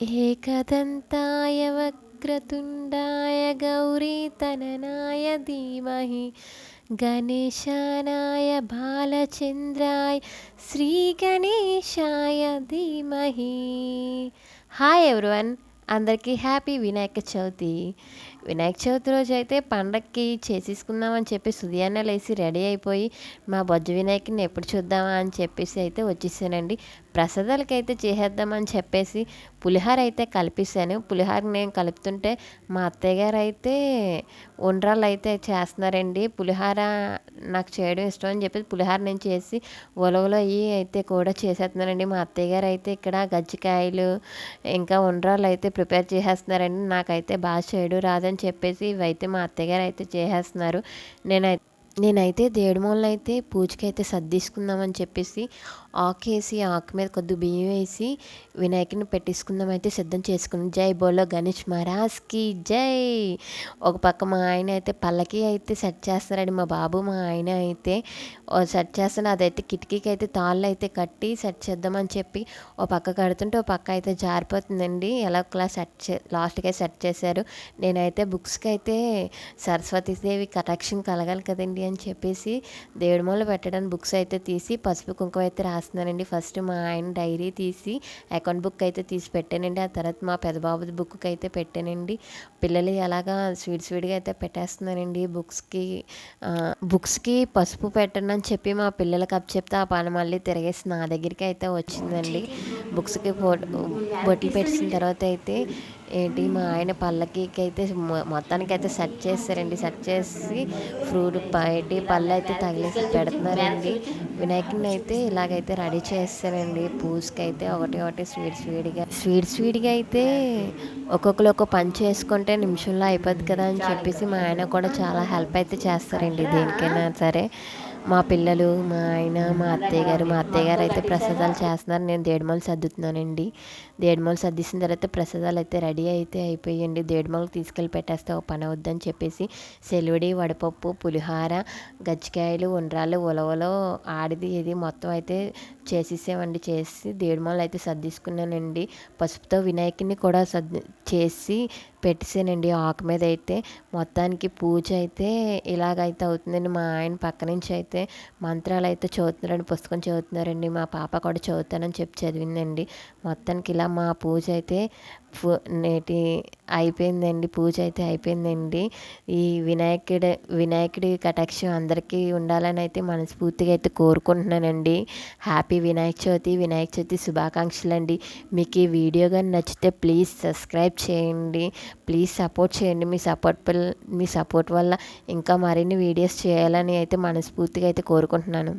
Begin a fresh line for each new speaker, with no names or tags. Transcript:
एकदन्ताय वक्रतुण्डाय गौरीतननाय धीमहि गणेशानाय బాలచంద్రాయ శ్రీ గణేశాయ ధీమహి హాయ్ ఎవ్రీవన్ అందరికీ హ్యాపీ వినాయక చవితి వినాయక చవితి రోజు అయితే పండక్కి చేసేసుకుందామని చెప్పి ఉదయాన్నే లేచి రెడీ అయిపోయి మా బొజ్జ వినాయకుని ఎప్పుడు చూద్దామా అని చెప్పేసి అయితే వచ్చేసానండి ప్రసాదాలకి అయితే చేసేద్దామని చెప్పేసి పులిహార అయితే కలిపిస్తాను పులిహార నేను కలుపుతుంటే మా అత్తయ్య గారు అయితే ఉండ్రాలు అయితే చేస్తున్నారండి. పులిహార నాకు చేయడం ఇష్టం అని చెప్పేసి పులిహార నేను చేసి ఉలవలు అవి అయితే కూడా చేసేస్తున్నానండి. మా అత్తయ్య గారు అయితే ఇక్కడ గజ్జికాయలు ఇంకా ఉండ్రాలు అయితే ప్రిపేర్ చేసేస్తున్నారండి. నాకైతే బాగా చేయడం రాదని చెప్పేసి ఇవైతే మా అత్తయ్య గారు అయితే చేసేస్తున్నారు. నేనైతే నేనైతే దేడుమూలను అయితే పూజకైతే సర్దిసుకుందామని చెప్పేసి ఆకేసి ఆకు మీద కొద్ది బియ్యం వేసి వినాయకుని పెట్టేసుకుందాం అయితే సిద్ధం చేసుకున్నాం జై బోలో గణేష్ మహారాజ్కి జై. ఒక పక్క మా ఆయన అయితే పల్లకి అయితే సెట్ చేస్తారండి మా బాబు మా ఆయన అయితే సెట్ చేస్తాను అదైతే కిటికీకి అయితే తాళ్ళు అయితే కట్టి సెట్ చేద్దామని చెప్పి ఓ పక్క కడుతుంటే ఓ పక్క అయితే జారిపోతుందండి. ఎలా ఒకలా సెట్ చే లాస్ట్గా సెట్ చేశారు. నేనైతే బుక్స్కి అయితే సరస్వతీదేవి కటాక్షం కలగాలి కదండి. అని చెప్పేసి దేవుడి మూల పెట్టడానికి బుక్స్ అయితే తీసి పసుపు కుంకుమ అయితే రాస్తున్నానండి. ఫస్ట్ మా ఆయన డైరీ తీసి అకౌంట్ బుక్ అయితే తీసి పెట్టానండి. ఆ తర్వాత మా పెద్దబాబు బుక్కి అయితే పెట్టానండి. పిల్లలు ఎలాగా స్వీట్ స్వీట్గా అయితే పెట్టేస్తున్నానండి బుక్స్కి బుక్స్కి పసుపు పెట్టండి అని చెప్పి మా పిల్లలకి అప్ చెప్తే ఆ పని మళ్ళీ తిరిగేసి నా దగ్గరికి అయితే వచ్చిందండి. బుక్స్కి బొట్లు పెట్టిన తర్వాత అయితే ఏంటి మా ఆయన పళ్ళకి అయితే మొత్తానికి అయితే సెట్ చేస్తారండి. సెట్ చేసి ఫ్రూట్ బయటి పళ్ళు అయితే తగిలేసి పెడుతున్నారండి. వినాయకుడిని అయితే ఇలాగైతే రెడీ చేస్తారండి. పూజకి అయితే ఒకటి ఒకటి స్వీట్ స్వీట్గా స్వీట్ స్వీట్గా అయితే ఒక్కొక్కరు ఒక్క పని చేసుకుంటే నిమిషంలో అయిపోద్ది కదా అని చెప్పేసి మా ఆయన కూడా చాలా హెల్ప్ అయితే చేస్తారండి. దేనికైనా సరే. మా పిల్లలు మా ఆయన మా అత్తయ్య గారు మా అత్తయ్య గారు అయితే ప్రసాదాలు చేస్తున్నారు. నేను దేడుమలు సర్దుతున్నానండి. దేడిమలు సర్దిసిన తర్వాత ప్రసాదాలు అయితే రెడీ అయితే అయిపోయండి దేడిమలు తీసుకెళ్ళి పెట్టేస్తే ఒక పని అవుద్దని చెప్పేసి సెలవుడి వడపప్పు పులిహార గజ్జికాయలు ఉండ్రాలు ఉలవలో ఆడిది ఇది మొత్తం అయితే చేసేసామండి చేసి దేడిమలు అయితే సర్దిసుకున్నానండి. పసుపుతో వినాయకుని కూడా సర్ది చేసి పెట్టేసానండి. ఆకు మీద అయితే మొత్తానికి పూజ అయితే ఇలాగైతే అవుతుందండి. మా ఆయన పక్క నుంచి అయితే మంత్రాలు అయితే చదువుతున్నారని పుస్తకం చదువుతున్నారండి మా పాప కూడా చదువుతానని చెప్పి చదివిందండి. మొత్తానికి ఇలా మా పూజ అయితే నేటి అయిపోయిందండి పూజ అయితే అయిపోయిందండి. ఈ వినాయకుడి వినాయకుడి కటాక్షం అందరికీ ఉండాలని అయితే మనస్ఫూర్తిగా అయితే కోరుకుంటున్నానండి. హ్యాపీ వినాయక చవితి వినాయక చవితి శుభాకాంక్షలు అండి మీకు ఈ వీడియో కానీ నచ్చితే ప్లీజ్ సబ్స్క్రైబ్ చేయండి. ప్లీజ్ సపోర్ట్ చేయండి. మీ సపోర్ట్ మీ సపోర్ట్ వల్ల ఇంకా మరిన్ని వీడియోస్ చేయాలని అయితే మనస్ఫూర్తిగా అయితే కోరుకుంటున్నాను.